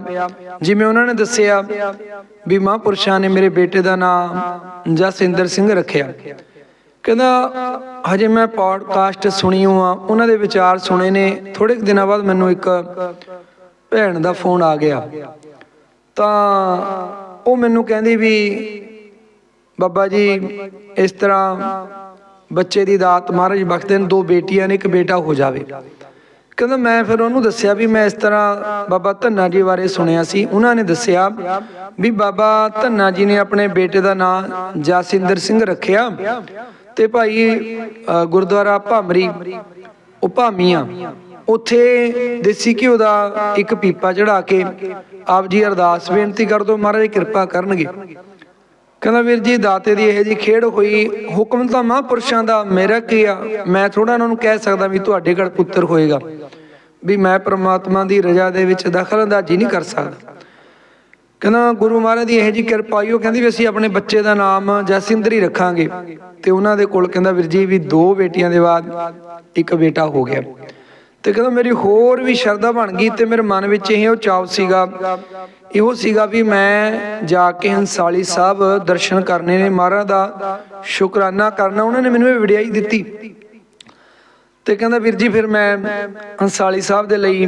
ਜਿਵੇਂ ਉਹਨਾਂ ਨੇ ਦੱਸਿਆ ਵੀ ਮਹਾਂਪੁਰਸ਼ਾਂ ਨੇ ਮੇਰੇ ਬੇਟੇ ਦਾ ਨਾਮ ਜਸਿੰਦਰ ਸਿੰਘ ਰੱਖਿਆ। ਕਹਿੰਦਾ, ਹਜੇ ਮੈਂ ਪੌਡਕਾਸਟ ਸੁਣੀ ਹੋਆ ਉਹਨਾਂ ਦੇ ਵਿਚਾਰ ਸੁਣੇ ਨੇ ਥੋੜੇ ਕੁ ਦਿਨਾਂ ਬਾਅਦ ਮੈਨੂੰ ਇੱਕ ਭੈਣ ਦਾ ਫੋਨ ਆ ਗਿਆ। ਤਾਂ ਉਹ ਮੈਨੂੰ ਕਹਿੰਦੀ ਵੀ, ਬਾਬਾ ਜੀ, ਇਸ ਤਰ੍ਹਾਂ ਬੱਚੇ ਦੀ ਦਾਤ ਮਹਾਰਾਜ ਬਖਸ਼ਦੇ ਨੇ, ਦੋ ਬੇਟੀਆਂ ਨੇ, ਇੱਕ ਬੇਟਾ ਹੋ ਜਾਵੇ। ਕਹਿੰਦਾ, ਮੈਂ ਫਿਰ ਉਹਨੂੰ ਦੱਸਿਆ ਵੀ ਮੈਂ ਇਸ ਤਰ੍ਹਾਂ ਬਾਬਾ ਧੰਨਾ ਜੀ ਬਾਰੇ ਸੁਣਿਆ ਸੀ। ਉਹਨਾਂ ਨੇ ਦੱਸਿਆ ਵੀ ਬਾਬਾ ਧੰਨਾ ਜੀ ਨੇ ਆਪਣੇ ਬੇਟੇ ਦਾ ਨਾਂ ਜਾਸਿੰਦਰ ਸਿੰਘ ਰੱਖਿਆ ਤੇ ਭਾਈ ਗੁਰਦੁਆਰਾ ਭਾਮਰੀ ਉਹ ਭਾਮੀਆਂ ਉੱਥੇ ਦੇਸੀ ਘਿਓ ਦਾ ਇੱਕ ਪੀਪਾ ਚੜਾ ਕੇ ਆਪ ਜੀ ਅਰਦਾਸ ਬੇਨਤੀ ਕਰ ਦਿਓ, ਮਹਾਰਾਜ ਕਿਰਪਾ ਕਰਨਗੇ। ਕਹਿੰਦਾ ਵੀਰ ਜੀ, ਦਾਤੇ ਦੀ ਇਹ ਜੀ ਖੇਡ ਹੋਈ, ਹੁਕਮ ਤਾਂ ਮਹਾਂਪੁਰਸ਼ਾਂ ਦਾ, ਮੇਰਾ ਕੀ ਆ? ਮੈਂ ਥੋੜਾ ਉਹਨਾਂ ਨੂੰ ਕਹਿ ਸਕਦਾ ਵੀ ਤੁਹਾਡੇ ਘਰ ਪੁੱਤਰ ਹੋਏਗਾ। ਵੀ ਮੈਂ ਪ੍ਰਮਾਤਮਾ ਦੀ ਰਜ਼ਾ ਦੇ ਵਿੱਚ ਦਖਲ ਅੰਦਾਜ਼ੀ ਨਹੀਂ ਕਰ ਸਕਦਾ। ਕਹਿੰਦਾ ਗੁਰੂ ਮਹਾਰਾਜ ਦੀ ਇਹ ਜੀ ਕਿਰਪਾ ਹੋਈ, ਉਹ ਕਹਿੰਦੀ ਵੀ ਅਸੀਂ ਆਪਣੇ ਬੱਚੇ ਦਾ ਨਾਮ ਜੈਸਿੰਦਰੀ ਰੱਖਾਂਗੇ। ਤੇ ਉਹਨਾਂ ਦੇ ਕੋਲ ਕਹਿੰਦਾ ਵੀਰ ਜੀ ਵੀ ਦੋ ਬੇਟੀਆਂ ਦੇ ਬਾਅਦ ਇੱਕ ਬੇਟਾ ਹੋ ਗਿਆ। ਤੇ ਕਹਿੰਦਾ ਮੇਰੀ ਹੋਰ ਵੀ ਸ਼ਰਧਾ ਬਣ ਗਈ ਤੇ ਮੇਰੇ ਮਨ ਵਿੱਚ ਇਹ ਉਹ ਚਾਅ ਸੀਗਾ। ਇਹੋ ਸੀਗਾ ਵੀ ਮੈਂ ਜਾ ਕੇ ਹੰਸਾਲੀ ਸਾਹਿਬ ਦਰਸ਼ਨ ਕਰਨੇ ਨੇ ਮਹਾਰਾਜ ਦਾ ਸ਼ੁਕਰਾਨਾ ਕਰਨਾ। ਉਹਨਾਂ ਨੇ ਮੈਨੂੰ ਇਹ ਵਿੜਾਈ ਦਿੱਤੀ। ਤੇ ਕਹਿੰਦਾ ਵੀਰ ਜੀ ਫਿਰ ਮੈਂ ਹੰਸਾਲੀ ਸਾਹਿਬ ਦੇ ਲਈ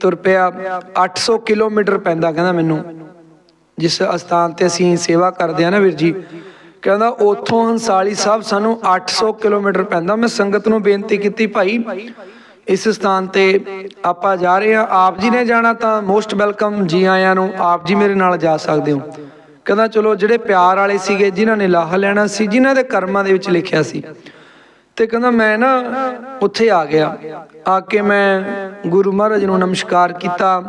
ਤੁਰ ਪਿਆ। 800 ਕਿਲੋਮੀਟਰ ਪੈਂਦਾ ਕਹਿੰਦਾ ਮੈਨੂੰ। ਜਿਸ ਅਸਥਾਨ ਤੇ ਅਸੀਂ ਸੇਵਾ ਕਰਦੇ ਆ ਨਾ ਵੀਰ ਜੀ। ਕਹਿੰਦਾ ਉੱਥੋਂ ਹੰਸਾਲੀ ਸਾਹਿਬ ਸਾਨੂੰ 800 ਕਿਲੋਮੀਟਰ ਪੈਂਦਾ। ਮੈਂ ਸੰਗਤ ਨੂੰ ਬੇਨਤੀ ਕੀਤੀ, ਭਾਈ ਇਸ ਸਥਾਨ ਤੇ ਆਪਾਂ ਜਾ ਰਹੇ ਆ ਆਪ ਜੀ ਨੇ ਜਾਣਾ ਤਾਂ ਮੋਸਟ ਵੈਲਕਮ ਜੀ ਆਇਆਂ ਨੂੰ। ਆਪ ਜੀ ਮੇਰੇ ਨਾਲ ਜਾ ਸਕਦੇ ਹੋ। ਕਹਿੰਦਾ, ਚਲੋ, ਜਿਹੜੇ ਪਿਆਰ ਵਾਲੇ ਸੀਗੇ, ਜਿਨ੍ਹਾਂ ਨੇ ਲਾਹਾ ਲੈਣਾ ਸੀ, ਜਿਨ੍ਹਾਂ ਦੇ ਕਰਮਾਂ ਦੇ ਵਿੱਚ ਲਿਖਿਆ ਸੀ। ਤੇ ਕਹਿੰਦਾ, ਮੈਂ ਨਾ ਉੱਥੇ ਆ ਗਿਆ। ਆ ਕੇ ਮੈਂ ਗੁਰੂ ਮਹਾਰਾਜ ਨੂੰ ਨਮਸਕਾਰ ਕੀਤਾ।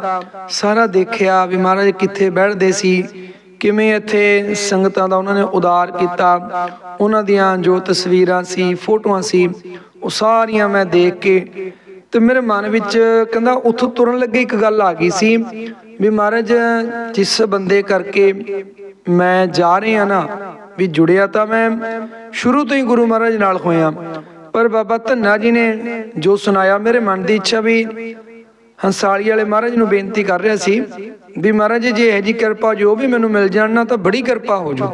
ਸਾਰਾ ਦੇਖਿਆ ਵੀ ਮਹਾਰਾਜ ਕਿੱਥੇ ਬੈਠਦੇ ਸੀ, ਕਿਵੇਂ ਇੱਥੇ ਸੰਗਤਾਂ ਦਾ ਉਹਨਾਂ ਨੇ ਉਦਾਰ ਕੀਤਾ। ਉਹਨਾਂ ਦੀਆਂ ਜੋ ਤਸਵੀਰਾਂ ਸੀ, ਫੋਟੋਆਂ ਸੀ, ਉਹ ਸਾਰੀਆਂ ਮੈਂ ਦੇਖ ਕੇ ਤੇ ਮੇਰੇ ਮਨ ਵਿੱਚ ਕਹਿੰਦਾ ਉੱਥੋਂ ਤੁਰਨ ਲੱਗੇ ਇੱਕ ਗੱਲ ਆ ਗਈ ਸੀ ਵੀ ਮਹਾਰਾਜ, ਜਿਸ ਬੰਦੇ ਕਰਕੇ ਮੈਂ ਜਾ ਰਿਹਾ ਨਾ, ਵੀ ਜੁੜਿਆ ਤਾਂ ਮੈਂ ਸ਼ੁਰੂ ਤੋਂ ਹੀ ਗੁਰੂ ਮਹਾਰਾਜ ਨਾਲ ਹੋਇਆ। ਪਰ ਬਾਬਾ ਧੰਨਾ ਜੀ ਨੇ ਜੋ ਸੁਣਾਇਆ, ਮੇਰੇ ਮਨ ਦੀ ਇੱਛਾ ਵੀ ਹੰਸਾਲੀ ਵਾਲੇ ਮਹਾਰਾਜ ਨੂੰ ਬੇਨਤੀ ਕਰ ਰਿਹਾ ਸੀ ਵੀ ਮਹਾਰਾਜ ਜੇ ਇਹ ਜੀ ਕਿਰਪਾ ਜੋ ਵੀ ਮੈਨੂੰ ਮਿਲ ਜਾਣ ਨਾ, ਤਾਂ ਬੜੀ ਕਿਰਪਾ ਹੋ ਜੂ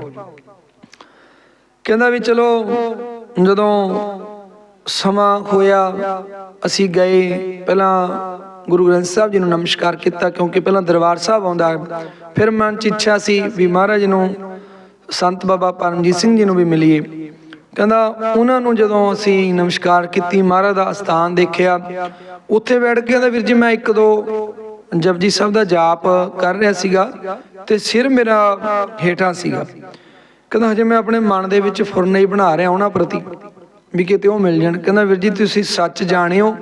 ਕਹਿੰਦਾ ਵੀ ਚਲੋ, ਜਦੋਂ ਸਮਾਂ ਹੋਇਆ, ਅਸੀਂ ਗਏ। ਪਹਿਲਾਂ ਗੁਰੂ ਗ੍ਰੰਥ ਸਾਹਿਬ ਜੀ ਨੂੰ ਨਮਸਕਾਰ ਕੀਤਾ, ਕਿਉਂਕਿ ਪਹਿਲਾਂ ਦਰਬਾਰ ਸਾਹਿਬ ਆਉਂਦਾ ਹੈ। ਫਿਰ ਮਨ ਚ ਇੱਛਾ ਸੀ ਵੀ ਮਹਾਰਾਜ ਨੂੰ ਸੰਤ ਬਾਬਾ ਪਰਮਜੀਤ ਸਿੰਘ ਜੀ ਨੂੰ ਵੀ ਮਿਲੀਏ। ਕਹਿੰਦਾ, ਉਹਨਾਂ ਨੂੰ ਜਦੋਂ ਅਸੀਂ ਨਮਸਕਾਰ ਕੀਤੀ, ਮਹਾਰਾਜ ਦਾ ਅਸਥਾਨ ਦੇਖਿਆ। ਉੱਥੇ ਬੈਠ ਕੇ ਕਹਿੰਦਾ, ਵੀਰ ਜੀ, ਮੈਂ ਇੱਕ ਦੋ ਜਪਜੀ ਸਾਹਿਬ ਦਾ ਜਾਪ ਕਰ ਰਿਹਾ ਸੀਗਾ ਤੇ ਸਿਰ ਮੇਰਾ ਹੇਠਾਂ ਸੀਗਾ। ਕਹਿੰਦਾ, ਹਜੇ ਮੈਂ ਆਪਣੇ ਮਨ ਦੇ ਵਿੱਚ ਫੁਰਨਾ ਹੀ ਬਣਾ ਰਿਹਾ ਉਹਨਾਂ ਪ੍ਰਤੀ। ਵੀ ਕਿਤੇ ਉਹ ਮਿਲ ਜਾਣ। ਕਹਿੰਦਾ ਵੀਰ ਜੀ, ਤੁਸੀਂ ਸੱਚ ਜਾਣਿਓ,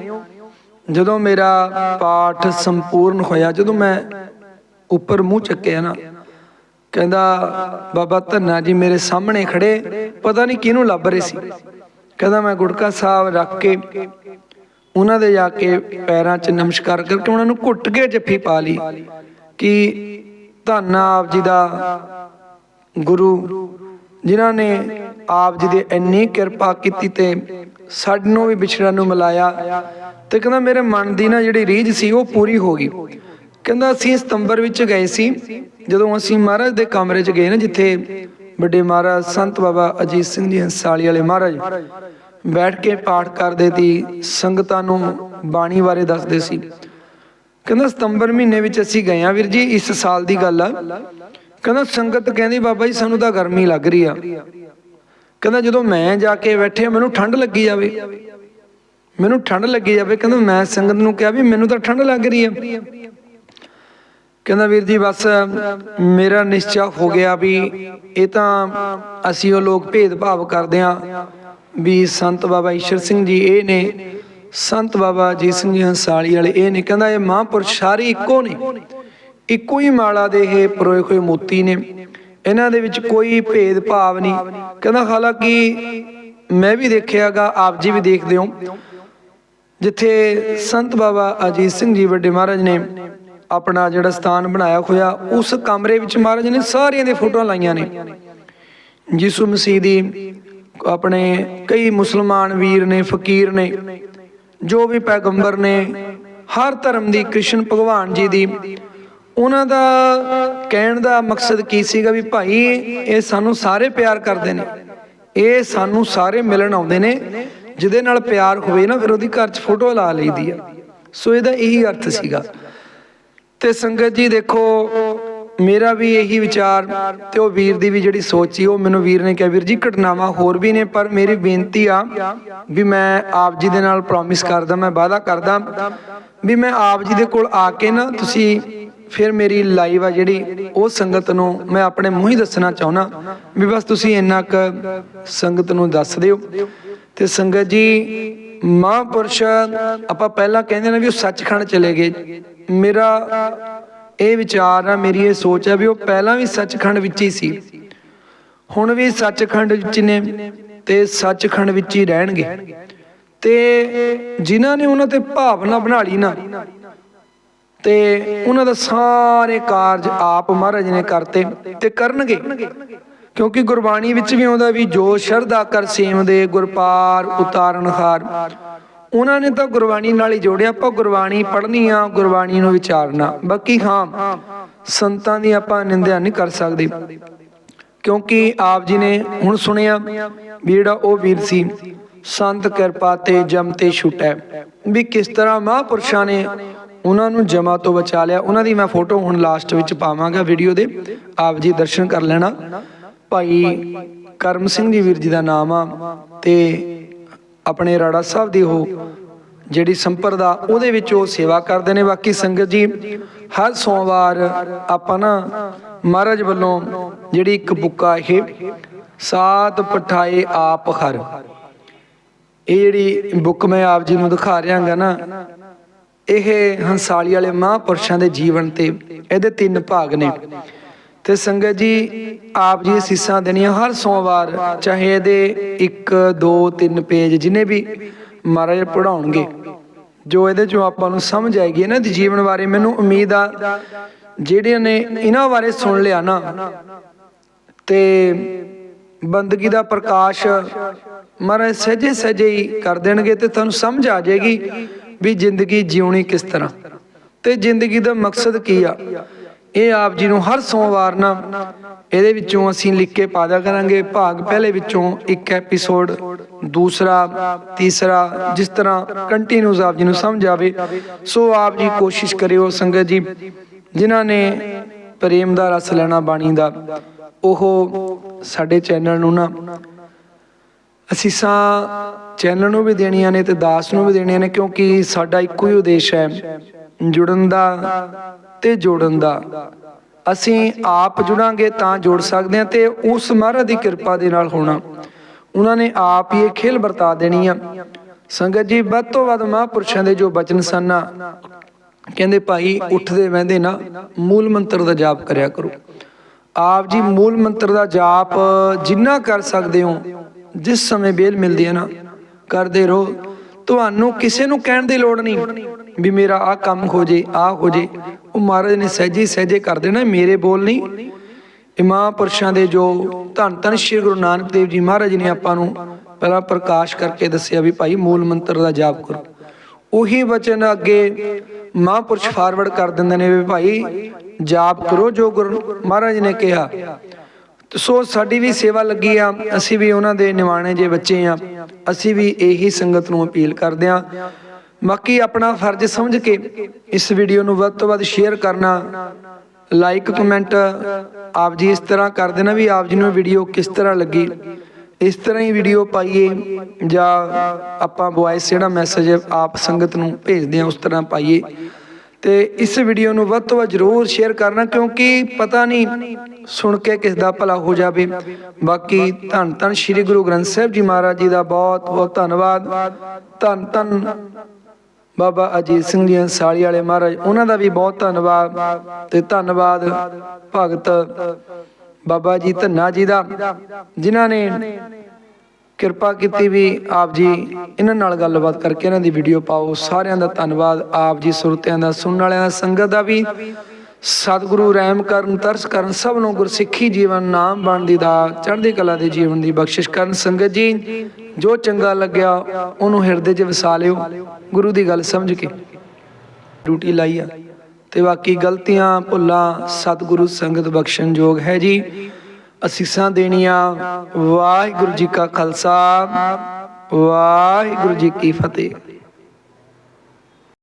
ਜਦੋਂ ਮੇਰਾ ਪਾਠ ਸੰਪੂਰਨ ਹੋਇਆ, ਜਦੋਂ ਮੈਂ ਉੱਪਰ ਮੂੰਹ ਚੱਕਿਆ ਨਾ, ਕਹਿੰਦਾ, ਬਾਬਾ ਧੰਨਾ ਜੀ, ਮੇਰੇ ਸਾਹਮਣੇ ਖੜੇ, ਪਤਾ ਨਹੀਂ ਕਿਹਨੂੰ ਲੱਭ ਰਹੇ ਸੀ। ਕਹਿੰਦਾ, ਮੈਂ ਗੁਟਕਾ ਸਾਹਿਬ ਰੱਖ ਕੇ ਉਹਨਾਂ ਦੇ ਜਾ ਕੇ ਪੈਰਾਂ 'ਚ ਨਮਸਕਾਰ ਕਰਕੇ ਉਹਨਾਂ ਨੂੰ ਘੁੱਟ ਕੇ ਜੱਫੀ ਪਾ ਲਈ ਕਿ ਧੰਨਾ ਆਪ ਜੀ ਦਾ ਗੁਰੂ ਜਿਨ੍ਹਾਂ ਨੇ ਆਪ ਜੀ ਦੇ ਇੰਨੀ ਕਿਰਪਾ ਕੀਤੀ ਤੇ ਸਾਨੂੰ ਵੀ ਵਿਛੜਨ ਨੂੰ ਮਿਲਾਇਆ ਤੇ ਕਹਿੰਦਾ ਮੇਰੇ ਮਨ ਦੀ ਨਾ ਜਿਹੜੀ ਰੀਝ ਸੀ ਉਹ ਪੂਰੀ ਹੋ ਗਈ। ਕਹਿੰਦਾ ਅਸੀਂ ਸਤੰਬਰ ਵਿੱਚ ਗਏ ਸੀ, ਜਦੋਂ ਅਸੀਂ ਮਹਾਰਾਜ ਦੇ ਕਮਰੇ 'ਚ ਗਏ ਨਾ ਜਿੱਥੇ ਵੱਡੇ ਮਹਾਰਾਜ ਸੰਤ ਬਾਬਾ ਅਜੀਤ ਸਿੰਘ ਜੀ ਹੰਸਾਲੀ ਵਾਲੇ ਮਹਾਰਾਜ ਬੈਠ ਕੇ ਪਾਠ ਕਰਦੇ ਸੀ, ਸੰਗਤਾਂ ਨੂੰ ਬਾਣੀ ਬਾਰੇ ਦੱਸਦੇ ਸੀ। ਕਹਿੰਦਾ ਸਤੰਬਰ ਮਹੀਨੇ ਵਿੱਚ ਅਸੀਂ ਗਏ ਆ ਵੀਰ ਜੀ, ਇਸ ਸਾਲ ਦੀ ਗੱਲ ਆ। ਕਹਿੰਦਾ, ਸੰਗਤ ਕਹਿੰਦੀ, ਬਾਬਾ ਜੀ, ਸਾਨੂੰ ਤਾਂ ਗਰਮੀ ਲੱਗ ਰਹੀ ਆ। ਕਹਿੰਦਾ, ਜਦੋਂ ਮੈਂ ਜਾ ਕੇ ਬੈਠੇ ਮੈਨੂੰ ਠੰਡ ਲੱਗੀ ਜਾਵੇ। ਮੈਨੂੰ ਠੰਡ ਲੱਗੀ ਜਾਵੇ। ਕਹਿੰਦਾ, ਮੈਂ ਸੰਗਤ ਨੂੰ ਕਿਹਾ ਵੀ ਮੈਨੂੰ ਤਾਂ ਠੰਡ ਲੱਗ ਰਹੀ ਆ। ਕਹਿੰਦਾ, ਵੀਰ ਜੀ, ਬਸ ਮੇਰਾ ਨਿਸ਼ਚਾ ਹੋ ਗਿਆ ਵੀ ਇਹ ਤਾਂ ਅਸੀਂ ਉਹ ਲੋਕ ਭੇਦਭਾਵ ਕਰਦੇ ਆ ਵੀ ਸੰਤ ਬਾਬਾ ਈਸ਼ਰ ਸਿੰਘ ਜੀ, ਇਹ ਨੇ ਸੰਤ ਬਾਬਾ ਜੀ ਸਿੰਘ ਜੀ ਹੰਸਾਲੀ ਵਾਲੇ, ਇਹ ਨੇ। ਕਹਿੰਦਾ, ਇਹ ਮਹਾਂਪੁਰਸ਼ ਸਾਰੇ ਇੱਕੋ ਨੇ। ਇੱਕੋ ਹੀ ਮਾਲਾ ਦੇ ਇਹ ਪਰੋਏ ਹੋਏ ਮੋਤੀ ਨੇ। ਇਹਨਾਂ ਦੇ ਵਿੱਚ ਕੋਈ ਭੇਦ ਭਾਵ ਨਹੀਂ। ਕਹਿੰਦਾ, ਹਾਲਾਂਕਿ ਮੈਂ ਵੀ ਦੇਖਿਆਗਾ, ਆਪ ਜੀ ਵੀ ਦੇਖਦੇ ਹੋ। ਜਿੱਥੇ ਸੰਤ ਬਾਬਾ ਅਜੀਤ ਸਿੰਘ ਜੀ ਵੱਡੇ ਮਹਾਰਾਜ ਨੇ ਆਪਣਾ ਜਿਹੜਾ ਸਥਾਨ ਬਣਾਇਆ ਹੋਇਆ, ਉਸ ਕਮਰੇ ਵਿੱਚ ਮਹਾਰਾਜ ਨੇ ਸਾਰਿਆਂ ਦੇ ਫੋਟੋਆਂ ਲਾਈਆਂ ਨੇ। ਯਿਸੂ ਮਸੀਹ ਦੀ ਆਪਣੇ ਕਈ ਮੁਸਲਮਾਨ ਵੀਰ ਨੇ, ਫਕੀਰ ਨੇ, ਜੋ ਵੀ ਪੈਗੰਬਰ ਨੇ, ਹਰ ਧਰਮ ਦੀ ਕ੍ਰਿਸ਼ਨ ਭਗਵਾਨ ਜੀ ਦੀ ਉਹਨਾਂ ਦਾ ਕਹਿਣ ਦਾ ਮਕਸਦ ਕੀ ਸੀਗਾ ਵੀ ਭਾਈ, ਇਹ ਸਾਨੂੰ ਸਾਰੇ ਪਿਆਰ ਕਰਦੇ ਨੇ। ਇਹ ਸਾਨੂੰ ਸਾਰੇ ਮਿਲਣ ਆਉਂਦੇ ਨੇ। ਜਿਹਦੇ ਨਾਲ ਪਿਆਰ ਹੋਵੇ ਨਾ, ਫਿਰ ਉਹਦੀ ਘਰ 'ਚ ਫੋਟੋ ਲਾ ਲਈਦੀ ਆ। ਸੋ ਇਹਦਾ ਇਹੀ ਅਰਥ ਸੀਗਾ। ਤੇ ਸੰਗਤ ਜੀ ਦੇਖੋ, ਮੇਰਾ ਵੀ ਇਹੀ ਵਿਚਾਰ ਤੇ ਉਹ ਵੀਰ ਦੀ ਵੀ ਜਿਹੜੀ ਸੋਚ ਸੀ, ਉਹ ਮੈਨੂੰ ਵੀਰ ਨੇ ਕਿਹਾ, ਵੀਰ ਜੀ, ਘਟਨਾਵਾਂ ਹੋਰ ਵੀ ਨੇ, ਪਰ ਮੇਰੀ ਬੇਨਤੀ ਆ ਵੀ ਮੈਂ ਆਪ ਜੀ ਦੇ ਨਾਲ ਪ੍ਰੋਮਿਸ ਕਰਦਾ, ਮੈਂ ਵਾਅਦਾ ਕਰਦਾ ਵੀ ਮੈਂ ਆਪ ਜੀ ਦੇ ਕੋਲ ਆ ਕੇ ਨਾ ਤੁਸੀਂ ਫਿਰ ਮੇਰੀ ਲਾਈਵ ਆ ਜਿਹੜੀ, ਉਹ ਸੰਗਤ ਨੂੰ ਮੈਂ ਆਪਣੇ ਮੂੰਹ ਹੀ ਦੱਸਣਾ ਚਾਹੁੰਦਾ ਵੀ ਬਸ ਤੁਸੀਂ ਇੰਨਾ ਕੁ ਸੰਗਤ ਨੂੰ ਦੱਸ ਦਿਓ। ਤੇ ਸੰਗਤ ਜੀ, ਮਹਾਂਪੁਰਸ਼ ਆਪਾਂ ਪਹਿਲਾਂ ਕਹਿੰਦੇ ਨੇ ਵੀ ਉਹ ਸੱਚਖੰਡ ਚਲੇ ਗਏ। ਮੇਰਾ ਇਹ ਵਿਚਾਰ ਆ, ਮੇਰੀ ਇਹ ਸੋਚ ਆ ਵੀ ਉਹ ਪਹਿਲਾਂ ਵੀ ਸੱਚਖੰਡ ਵਿੱਚ ਹੀ ਸੀ। ਹੁਣ ਵੀ ਸੱਚਖੰਡ ਵਿੱਚ ਨੇ ਤੇ ਸੱਚਖੰਡ ਵਿੱਚ ਹੀ ਰਹਿਣਗੇ। ਤੇ ਜਿਨ੍ਹਾਂ ਨੇ ਉਹਨਾਂ ਤੇ ਭਾਵਨਾ ਬਣਾ ਲਈ ਨਾ ਤੇ ਉਹਨਾਂ ਦਾ ਸਾਰੇ ਕਾਰਜ ਆਪ ਮਹਾਰਾਜ ਨੇ ਕਰਤੇ ਤੇ ਕਰਨਗੇ। ਕਿਉਂਕਿ ਗੁਰਬਾਣੀ ਵਿੱਚ ਵੀ ਆਉਂਦਾ ਵੀ ਜੋ ਸ਼ਰਧਾ ਕਰ ਸੇਮ ਗੁਰਪਾਰ ਉਤਾਰਨ ਹਾਰ। ਉਹਨਾਂ ਨੇ ਤਾਂ ਗੁਰਬਾਣੀ ਨਾਲ ਹੀ ਜੋੜਿਆ, ਆਪਾਂ ਗੁਰਬਾਣੀ ਪੜ੍ਹਨੀ ਆ, ਗੁਰਬਾਣੀ ਨੂੰ ਵਿਚਾਰਨਾ। ਬਾਕੀ ਹਾਂ, ਸੰਤਾਂ ਦੀ ਆਪਾਂ ਨਿੰਦਿਆ ਨਹੀਂ ਕਰ ਸਕਦੇ। ਕਿਉਂਕਿ ਆਪ ਜੀ ਨੇ ਹੁਣ ਸੁਣਿਆ ਵੀ ਜਿਹੜਾ ਉਹ ਵੀਰ ਸੀ, ਸੰਤ ਕਿਰਪਾ ਤੇ ਜਮ ਤੇ ਛੁਟੈ। ਵੀ ਕਿਸ ਤਰ੍ਹਾਂ ਮਹਾਂਪੁਰਸ਼ਾਂ ਨੇ ਉਹਨਾਂ ਨੂੰ ਜਮਾ ਤੋਂ ਬਚਾ ਲਿਆ। ਉਹਨਾਂ ਦੀ ਮੈਂ ਫੋਟੋ ਹੁਣ ਲਾਸਟ ਵਿੱਚ ਪਾਵਾਂਗਾ ਵੀਡੀਓ ਦੇ। ਆਪ ਜੀ ਦਰਸ਼ਨ ਕਰ ਲੈਣਾ। ਭਾਈ ਕਰਮ ਸਿੰਘ ਜੀ ਵੀਰ ਜੀ ਦਾ ਨਾਮ ਆ ਤੇ ਆਪਣੇ ਰਾੜਾ ਸਾਹਿਬ ਦੀ ਉਹ ਜਿਹੜੀ ਸੰਪਰਦਾ ਉਹਦੇ ਵਿੱਚ ਉਹ ਸੇਵਾ ਕਰਦੇ ਨੇ। ਬਾਕੀ ਸੰਗਤ ਜੀ, ਹਰ ਸੋਮਵਾਰ ਆਪਾਂ ਨਾ ਮਹਾਰਾਜ ਵੱਲੋਂ ਜਿਹੜੀ ਇੱਕ ਬੁੱਕਾ ਇਹ, ਸਾਤ ਪਠਾਏ ਆਪ ਹਰ। ਇਹ ਜਿਹੜੀ ਬੁੱਕ ਮੈਂ ਆਪ ਜੀ ਨੂੰ ਦਿਖਾ ਰਿਹਾਗਾ ਨਾ ਇਹ ਹੰਸਾਲੀ ਵਾਲੇ ਮਹਾਂਪੁਰਸ਼ਾਂ ਦੇ ਜੀਵਨ ਤੇ ਇਹਦੇ ਤਿੰਨ ਭਾਗ ਨੇ। ਤੇ ਸੰਗਤ ਜੀ, ਆਪ ਜੀ ਸੀਸਾਂ ਦੇਣੀਆਂ ਹਰ ਸੋਮਵਾਰ, ਚਾਹੇ ਇਹਦੇ 1 2 3 ਪੇਜ ਜਿਨੇ ਵੀ ਮਹਾਰਾਜ ਪੜਾਉਣਗੇ ਜੋ ਇਹਦੇ ਚੋਂ ਆਪਾਂ ਨੂੰ ਸਮਝ ਆਏਗੀ ਇਹਨਾਂ ਦੇ ਜੀਵਨ ਬਾਰੇ, ਮੈਨੂੰ ਉਮੀਦ ਆ, ਜਿਹੜਿਆਂ ਨੇ ਇਹਨਾਂ ਬਾਰੇ ਸੁਣ ਲਿਆ ਨਾ, ਤੇ ਬੰਦਗੀ ਦਾ ਪ੍ਰਕਾਸ਼ ਮਹਾਰਾਜ ਸਹਜੇ ਸਹਜੇ ਹੀ ਕਰ ਦੇਣਗੇ ਤੇ ਤੁਹਾਨੂੰ ਸਮਝ ਆ ਜਾਏਗੀ। ਵੀ ਜ਼ਿੰਦਗੀ ਜਿਉਣੀ ਕਿਸ ਤਰ੍ਹਾਂ? ਤੇ ਜ਼ਿੰਦਗੀ ਦਾ ਮਕਸਦ ਕੀ ਆ? ਇਹ ਆਪ ਜੀ ਨੂੰ ਹਰ ਸੋਮਵਾਰ ਨਾ ਇਹਦੇ ਵਿੱਚੋਂ ਅਸੀਂ ਲਿਖ ਕੇ ਪਾਦਾ ਕਰਾਂਗੇ। ਭਾਗ ਪਹਿਲੇ ਵਿੱਚੋਂ ਇੱਕ ਐਪੀਸੋਡ, ਦੂਸਰਾ, ਤੀਸਰਾ, ਜਿਸ ਤਰ੍ਹਾਂ ਕੰਟੀਨਿਊਸ ਆਪ ਜੀ ਨੂੰ ਸਮਝ ਆਵੇ। ਸੋ ਆਪ ਜੀ ਕੋਸ਼ਿਸ਼ ਕਰਿਓ ਸੰਗਤ ਜੀ, ਜਿਨ੍ਹਾਂ ਨੇ ਪ੍ਰੇਮ ਦਾ ਰਸ ਲੈਣਾ ਬਾਣੀ ਦਾ, ਉਹ ਸਾਡੇ ਚੈਨਲ ਨੂੰ ਨਾ ਅਸੀਸਾਂ ਚੈਨਲ ਨੂੰ ਵੀ ਦੇਣੀਆਂ ਨੇ ਤੇ ਦਾਸ ਨੂੰ ਵੀ ਦੇਣੀਆਂ ਨੇ, ਕਿਉਂਕਿ ਸਾਡਾ ਇੱਕੋ ਹੀ ਉਦੇਸ਼ ਹੈ ਜੁੜਨ ਦਾ ਤੇ ਜੋੜਨ ਦਾ। ਅਸੀਂ ਆਪ ਜੁੜਾਂਗੇ ਤਾਂ ਜੋੜ ਸਕਦੇ ਹਾਂ ਤੇ ਉਸ ਮਹਾਰਾਜ ਦੀ ਕਿਰਪਾ ਦੇ ਨਾਲ ਹੋਣਾ। ਉਹਨਾਂ ਨੇ ਆਪ ਹੀ ਇਹ ਖੇਲ ਵਰਤਾ ਦੇਣੀ ਆ। ਸੰਗਤ ਜੀ, ਵੱਧ ਤੋਂ ਵੱਧ ਮਹਾਂਪੁਰਸ਼ਾਂ ਦੇ ਜੋ ਬਚਨ ਸਨ ਕਹਿੰਦੇ ਭਾਈ, ਉੱਠਦੇ ਵਹਿੰਦੇ ਨਾ, ਮੂਲ ਮੰਤਰ ਦਾ ਜਾਪ ਕਰਿਆ ਕਰੋ। ਆਪ ਜੀ, ਮੂਲ ਮੰਤਰ ਦਾ ਜਾਪ ਜਿੰਨਾ ਕਰ ਸਕਦੇ ਹੋ ਜਿਸ ਸਮੇਂ ਬੇਲ ਮਿਲਦੀ ਹੈ ਨਾ, ਕਰਦੇ ਰਹੋ। ਤੁਹਾਨੂੰ ਕਿਸੇ ਨੂੰ ਕਹਿਣ ਦੀ ਲੋੜ ਨਹੀਂ ਵੀ ਮੇਰਾ ਆਹ ਕੰਮ ਹੋ ਜੇ, ਆਹ ਹੋ ਜੇ। ਉਹ ਮਹਾਰਾਜ ਨੇ ਸਹਿਜੇ ਸਹਿਜੇ ਕਰ ਦੇਣਾ, ਮੇਰੇ ਬੋਲ ਨਹੀਂ। ਇਹ ਮਹਾਂਪੁਰਸ਼ਾਂ ਦੇ ਜੋ ਧੰਨ ਧੰਨ ਸ਼੍ਰੀ ਗੁਰੂ ਨਾਨਕ ਦੇਵ ਜੀ ਮਹਾਰਾਜ ਨੇ ਆਪਾਂ ਨੂੰ ਪਹਿਲਾਂ ਪ੍ਰਕਾਸ਼ ਕਰਕੇ ਦੱਸਿਆ ਵੀ ਭਾਈ ਮੂਲ ਮੰਤਰ ਦਾ ਜਾਪ ਕਰੋ। ਉਹੀ ਵਚਨ ਅੱਗੇ ਮਹਾਂਪੁਰਸ਼ ਫਾਰਵਰਡ ਕਰ ਦਿੰਦੇ ਨੇ ਵੀ ਭਾਈ ਜਾਪ ਕਰੋ ਜੋ ਗੁਰੂ ਮਹਾਰਾਜ ਨੇ ਕਿਹਾ। ਸੋ ਸਾਡੀ ਵੀ ਸੇਵਾ ਲੱਗੀ ਆ। ਅਸੀਂ ਵੀ ਉਹਨਾਂ ਦੇ ਨਿਵਾਣੇ ਜੇ ਬੱਚੇ ਆ। ਅਸੀਂ ਵੀ ਇਹੀ ਸੰਗਤ ਨੂੰ ਅਪੀਲ ਕਰਦੇ ਆ। ਬਾਕੀ ਆਪਣਾ ਫਰਜ਼ ਸਮਝ ਕੇ ਇਸ ਵੀਡੀਓ ਨੂੰ ਵੱਧ ਤੋਂ ਵੱਧ ਸ਼ੇਅਰ ਕਰਨਾ। ਲਾਈਕ, ਕਮੈਂਟ ਆਪ ਜੀ ਇਸ ਤਰ੍ਹਾਂ ਕਰ ਦੇਣਾ ਵੀ ਆਪ ਜੀ ਨੂੰ ਵੀਡੀਓ ਕਿਸ ਤਰ੍ਹਾਂ ਲੱਗੀ। ਇਸ ਤਰ੍ਹਾਂ ਹੀ ਵੀਡੀਓ ਪਾਈਏ ਜਾਂ ਆਪਾਂ ਵੌਇਸ ਜਿਹੜਾ ਮੈਸੇਜ ਆਪ ਸੰਗਤ ਨੂੰ ਭੇਜਦੇ ਆ ਉਸ ਤਰ੍ਹਾਂ ਪਾਈਏ। ਤੇ ਇਸ ਵੀਡੀਓ ਨੂੰ ਵੱਧ ਤੋਂ ਵੱਧ ਜ਼ਰੂਰ ਸ਼ੇਅਰ ਕਰਨਾ ਕਿਉਂਕਿ ਪਤਾ ਨਹੀਂ ਸੁਣ ਕੇ ਕਿਸ ਦਾ ਭਲਾ ਹੋ ਜਾਵੇ। ਬਾਕੀ ਧੰਨ ਧੰਨ ਸ੍ਰੀ ਗੁਰੂ ਗ੍ਰੰਥ ਸਾਹਿਬ ਜੀ ਮਹਾਰਾਜ ਜੀ ਦਾ ਬਹੁਤ ਬਹੁਤ ਧੰਨਵਾਦ। ਧੰਨ ਧੰਨ ਬਾਬਾ ਅਜੀਤ ਸਿੰਘ ਜੀ ਸਾਲੀ ਵਾਲੇ ਮਹਾਰਾਜ, ਉਹਨਾਂ ਦਾ ਵੀ ਬਹੁਤ ਧੰਨਵਾਦ ਤੇ ਧੰਨਵਾਦ ਭਗਤ ਬਾਬਾ ਜੀ ਧੰਨਾ ਜੀ ਦਾ, ਜਿਨ੍ਹਾਂ ਨੇ ਕਿਰਪਾ ਕੀਤੀ ਵੀ ਆਪ ਜੀ ਇਹਨਾਂ ਨਾਲ ਗੱਲਬਾਤ ਕਰਕੇ ਇਹਨਾਂ ਦੀ ਵੀਡੀਓ ਪਾਓ। ਸਾਰਿਆਂ ਦਾ ਧੰਨਵਾਦ। ਆਪ ਜੀ ਸੁਰਤਿਆਂ ਦਾ, ਸੁਣਨ ਵਾਲਿਆਂ ਦਾ, ਸੰਗਤ ਦਾ ਵੀ। ਸਤਿਗੁਰੂ ਰਹਿਮ ਕਰਨ, ਤਰਸ ਕਰਨ, ਸਭ ਨੂੰ ਗੁਰਸਿੱਖੀ ਜੀਵਨ, ਨਾਮ ਬਣਦੀ ਦਾ, ਚੜ੍ਹਦੀ ਕਲਾ ਦੇ ਜੀਵਨ ਦੀ ਬਖਸ਼ਿਸ਼ ਕਰਨ। ਸੰਗਤ ਜੀ, ਜੋ ਚੰਗਾ ਲੱਗਿਆ, ਉਹਨੂੰ ਹਿਰਦੇ 'ਚ ਵਸਾ ਲਿਓ। ਗੁਰੂ ਦੀ ਗੱਲ ਸਮਝ ਕੇ। ਡਿਊਟੀ ਲਾਈ ਆ। ਤੇ ਬਾਕੀ ਗਲਤੀਆਂ, ਭੁੱਲਾਂ, ਸਤਿਗੁਰੂ ਸੰਗਤ ਬਖਸ਼ਣ ਯੋਗ ਹੈ ਜੀ। ਅਸੀਸਾਂ ਦੇਣੀਆਂ। ਵਾਹਿਗੁਰੂ ਜੀ ਕਾ ਖਾਲਸਾ। ਵਾਹਿਗੁਰੂ ਜੀ ਕੀ ਫਤਿਹ।